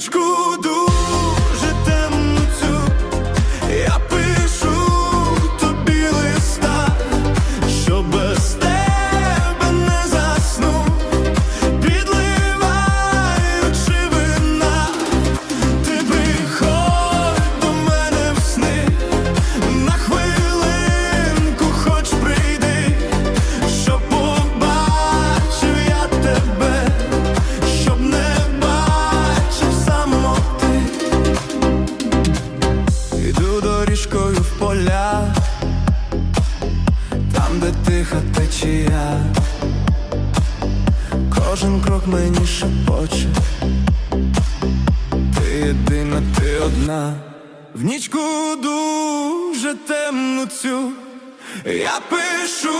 нічку доріжкою в поля, там, де тиха течія, кожен крок мені шепоче, ти єдина, ти одна, в нічку дуже темну цю я пишу